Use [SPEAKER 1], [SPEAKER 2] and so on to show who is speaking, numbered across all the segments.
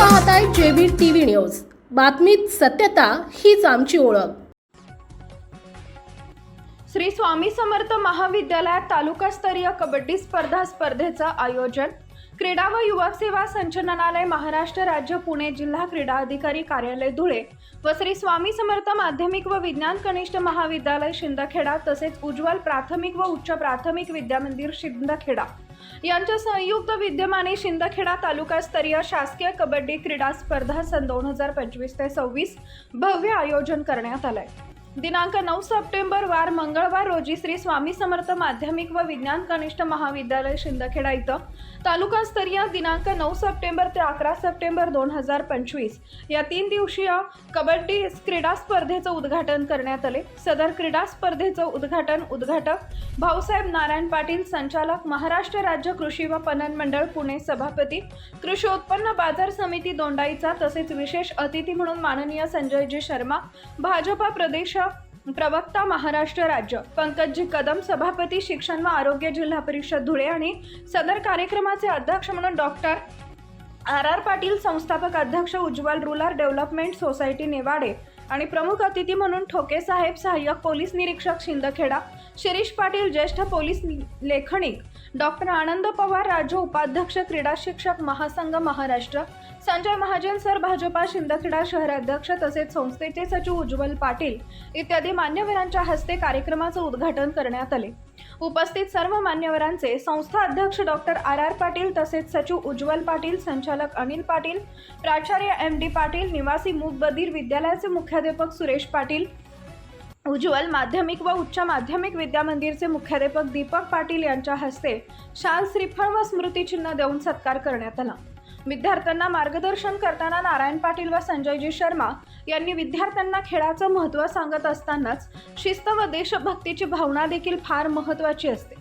[SPEAKER 1] पाहताय JB TV news. बातमीत सत्यता हीच आमची ओळख.
[SPEAKER 2] श्री स्वामी समर्थ महाविद्यालयात तालुकास्तरीय कबड्डी स्पर्धा स्पर्धेचं आयोजन. क्रीडा व युवक सेवा संचालनालय महाराष्ट्र राज्य पुणे जिल्हा क्रीडा अधिकारी कार्यालय धुळे व श्री स्वामी समर्थ माध्यमिक व विज्ञान कनिष्ठ महाविद्यालय शिंदखेडा तसेच उज्ज्वल प्राथमिक व उच्च प्राथमिक विद्यामंदिर शिंदखेडा. यांच्या संयुक्त विद्यमाने शिंदखेडा तालुकास्तरीय शासकीय कबड्डी क्रीडा स्पर्धा सन दोन हजार पंचवीस ते सव्वीस भव्य आयोजन करण्यात आलंय. दिनांक नऊ सप्टेंबर वार मंगळवार रोजी श्री स्वामी समर्थ माध्यमिक व विज्ञान कनिष्ठ महाविद्यालय शिंदखेडा इथं. तालुकास्तरीय दिनांक नऊ सप्टेंबर ते अकरा सप्टेंबर दोन हजार पंचवीस. या तीन दिवसीय कबड्डी क्रीडा स्पर्धेचं उद्घाटन करण्यात आले. सदर क्रीडा स्पर्धेचं उद्घाटन उद्घाटक भाऊसाहेब नारायण पाटील संचालक महाराष्ट्र राज्य कृषी व पणन मंडळ पुणे सभापती कृषी उत्पन्न बाजार समिती दोंडाईचा तसेच विशेष अतिथी म्हणून माननीय संजयजी शर्मा भाजपा प्रदेश प्रवक्ता महाराष्ट्र राज्य. पंकजजी कदम सभापती शिक्षण व आरोग्य जिल्हा परिषद धुळे आणि सदर कार्यक्रमाचे अध्यक्ष म्हणून डॉक्टर आर आर पाटील संस्थापक अध्यक्ष Ujjwal rural development society Nevade आणि प्रमुख अतिथी म्हणून ठोके साहेब सहाय्यक पोलीस निरीक्षक शिंदखेडा शिरीष पाटील ज्येष्ठ पोलीस लेखनिक डॉक्टर आनंद पवार राज्य उपाध्यक्ष क्रीडा शिक्षक महासंघ महाराष्ट्र संजय महाजन सर भाजपा शिंदखेडा शहराध्यक्ष तसेच संस्थेचे सचिव उज्ज्वल पाटील इत्यादी मान्यवरांच्या हस्ते कार्यक्रमाचं उद्घाटन करण्यात आले. उपस्थित सर्व मान्यवरांचे संस्था अध्यक्ष डॉक्टर आर आर पाटील तसेच सचिव उज्ज्वल पाटील संचालक अनिल पाटील प्राचार्य एम डी पाटील निवासी मुकबधीर विद्यालयाचे मुख्याध्यापक सुरेश पाटील उज्ज्वल माध्यमिक व उच्च माध्यमिक विद्यामंदिरचे मुख्याध्यापक दीपक पाटील यांच्या हस्ते शाल श्रीफळ व स्मृतिचिन्ह देऊन सत्कार करण्यात आला. विद्यार्थ्यांना मार्गदर्शन करताना नारायण पाटील व संजयजी शर्मा यांनी विद्यार्थ्यांना खेळाचं महत्त्व सांगत असतानाच शिस्त व देशभक्तीची भावना देखील फार महत्त्वाची असते.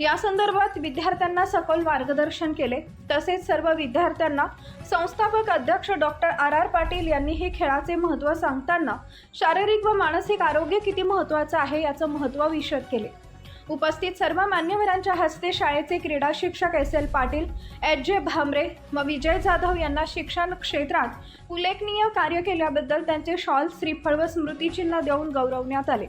[SPEAKER 2] या संदर्भात विद्यार्थ्यांना सखोल मार्गदर्शन केले. तसेच सर्व विद्यार्थ्यांना संस्थापक अध्यक्ष डॉक्टर आर आर पाटील यांनी हे खेळाचे महत्त्व सांगताना शारीरिक व मानसिक आरोग्य किती महत्त्वाचं आहे याचं महत्त्व विशद केले. उपस्थित सर्व मान्यवरांच्या हस्ते शाळेचे क्रीडा शिक्षक S L Patil H J Bhamre व विजय जाधव यांना शिक्षण क्षेत्रात उल्लेखनीय कार्य केल्याबद्दल त्यांचे शॉल श्रीफळ व स्मृतिचिन्ह देऊन गौरवण्यात आले.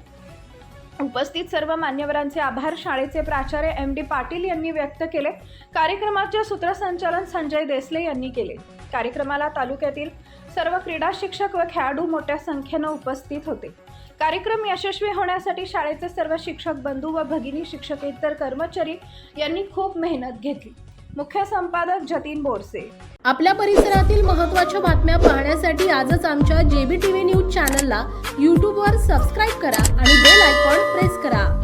[SPEAKER 2] उपस्थित सर्व मान्यवरांचे आभार शाळेचे प्राचार्य एम डी पाटील यांनी व्यक्त केले. कार्यक्रमाचे सूत्रसंचालन संजय देसले यांनी केले. कार्यक्रमाला तालुक्यातील सर्व क्रीडा शिक्षक व खेळाडू मोठ्या संख्येनं उपस्थित होते. कार्यक्रम यशस्वी होण्यासाठी शाळेचे सर्व शिक्षक बंधू व भगिनी शिक्षकेतर कर्मचारी यांनी खूप मेहनत घेतली. मुख्य संपादक जतीन बोरसे.
[SPEAKER 1] आपल्या परिसरातील महत्त्वाच्या बातम्या पाहण्यासाठी आजच आमच्या जेबी टीव्ही न्यूज चॅनलला यूट्यूबवर सबस्क्राईब करा आणि बेल आयकॉन प्रेस करा.